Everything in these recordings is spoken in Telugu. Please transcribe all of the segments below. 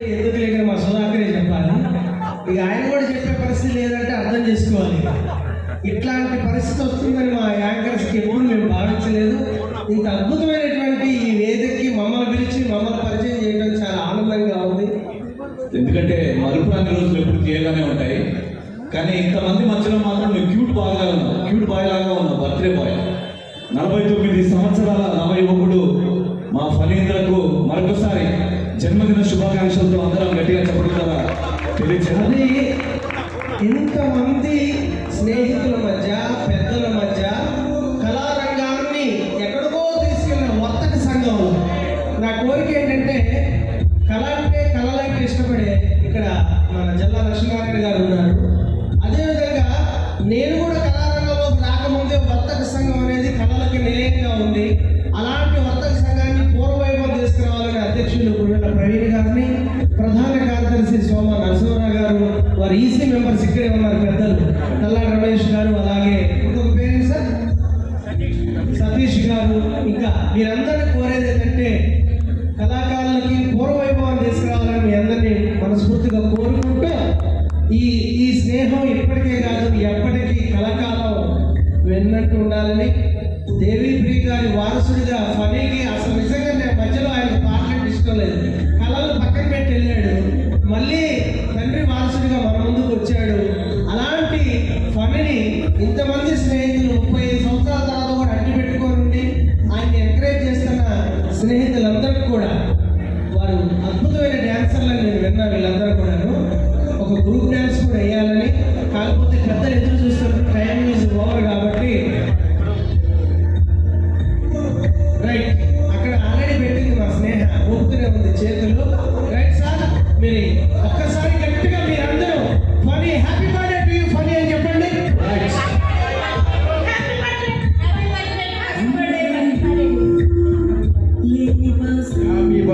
ఎందుకు లేక మా సుధాకరే చెప్పాలి. ఇక ఆయన కూడా చెప్పే పరిస్థితి లేదంటే అర్థం చేసుకోవాలి. ఇట్లాంటి పరిస్థితి వస్తుందని మా యాంకర్స్కి ఎప్పుడు మేము భావించలేదు. ఇంత అద్భుతమైనటువంటి ఈ వేదికకి మమ్మల్ని పిలిచి మమ్మల్ని పరిచయం చేయడం చాలా ఆనందంగా ఉంది. ఎందుకంటే మరుపురాని రోజులు ఎప్పుడు తీయగానే ఉంటాయి. కానీ ఇంతమంది మధ్యలో మాత్రం నువ్వు క్యూట్ బాయ్ లాగా ఉన్నావు క్యూట్ బాయ్ లాగా ఉన్నావు బర్త్డే బాయ్. నలభై తొమ్మిది జన్మదిన శుభాకాంక్షలతో అందరం గట్టిగా తెలియజేయాలి అది ఇంతమంది స్నేహితుల మధ్య పెద్దల మధ్య కళారంగాన్ని ఎక్కడికో తీసుకెళ్ళిన వర్తక సంఘం. నా కోరిక ఏంటంటే కళ అంటే కళలంటే ఇష్టపడే ఇక్కడ మన జల్లా లక్ష్మీనారాయణ గారు ఉన్నారు. అదేవిధంగా నేను కూడా కళారంగంలోకి రాకముందే వర్తక సంఘం అనేది కళలకి నిలయంగా ఉంది. మరి ఈసీ మెంబర్స్ ఇక్కడే ఉన్నారు పెద్దలు. నల్లా రమేష్ గారు అలాగే ఇంకొక పేరు సార్? సతీష్ గారు ఇంకా మీరందరినీ కోరేది ఏంటంటే కళాకారులకి పూర్వవైభవాన్ని తీసుకురావాలని మీ అందరినీ మనస్ఫూర్తిగా కోరుకుంటూ ఈ ఈ స్నేహం ఇప్పటికే కాదు ఎప్పటికీ కళాకాలం విన్నట్టు ఉండాలని దేవిప్రియ గారి వారసుడిగా ఫనీకి అసలు నిజంగా నేను మధ్యలో ఆయన పాటలు ఇష్టం లేదు. కళలు పక్కన పెట్టి వెళ్ళాడు. మళ్ళీ స్నేహితులందరికీ కూడా వారు అద్భుతమైన డ్యాన్సర్లని నేను విన్నా వీళ్ళందరూ కూడాను. ఒక గ్రూప్ డ్యాన్స్ కూడా వేయాలని కాకపోతే పెద్దలు ఎదురు చూస్తున్న టైం ఈజ్ ఓవర్ కాబట్టి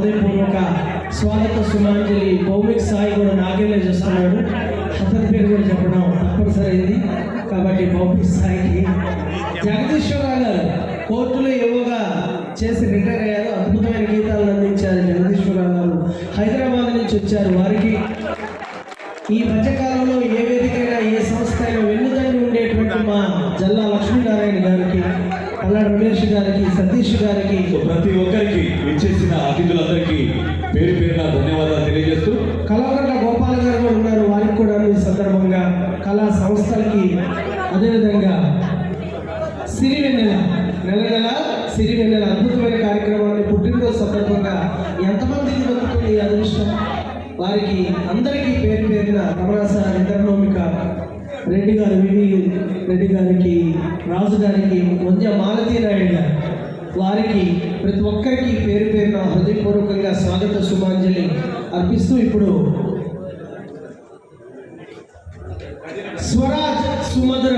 హృదయపూర్వక స్వాగత సుమాంజలి భౌమిక్ సాయి కూడా నాగేలే చేస్తున్నాడు. అతని పేరు కూడా చెప్పడం తప్పనిసరి కాబట్టి భౌమిక్ సాయికి జగదీశ్వరరావు గారు కోర్టులో ఏవోగా చేసి రిటైర్ అయ్యారు అద్భుతమైన గీతాలను అందించారు జగదీశ్వరరావు గారు. హైదరాబాద్ నుంచి వచ్చారు వారికి. ఈ మధ్యకాలంలో ఏ వేదికైనా ఏ సంస్థ అయినా వెన్నుదండి ఉండేటువంటి మా జల్లా లక్ష్మీనారాయణ గారికి అల్లా రమేష్ గారికి సతీష్ గారికి. ప్రతి ఒక్కరికి ఇచ్చేసిన అతిథులందరికీ పేరు పేరున ధన్యవాదాలు తెలియజేస్తూ కళాకండ గోపాల్ గారు కూడా ఉన్నారు. వారికి కూడా ఈ సందర్భంగా కళా సంస్థలకి అదేవిధంగా సిరివెన్నెల నెల నెల సిరివెన్నెల అద్భుతమైన కార్యక్రమాన్ని పుట్టినరోజు సందర్భంగా ఎంతమందికి దొరుకుతుంది అదృష్టం? వారికి అందరికీ పేరు పేరున రమణాస ఇంద్రనోమిక రెడ్డి గారు వివి రాజుగారికి గారికి వంజ మాలతీ నాయుడు గారు. వారికి ప్రతి ఒక్కరికి పేరు పేరున హృదయపూర్వకంగా స్వాగత సుమాంజలి అర్పిస్తూ ఇప్పుడు స్వరాజ్ సుమధుర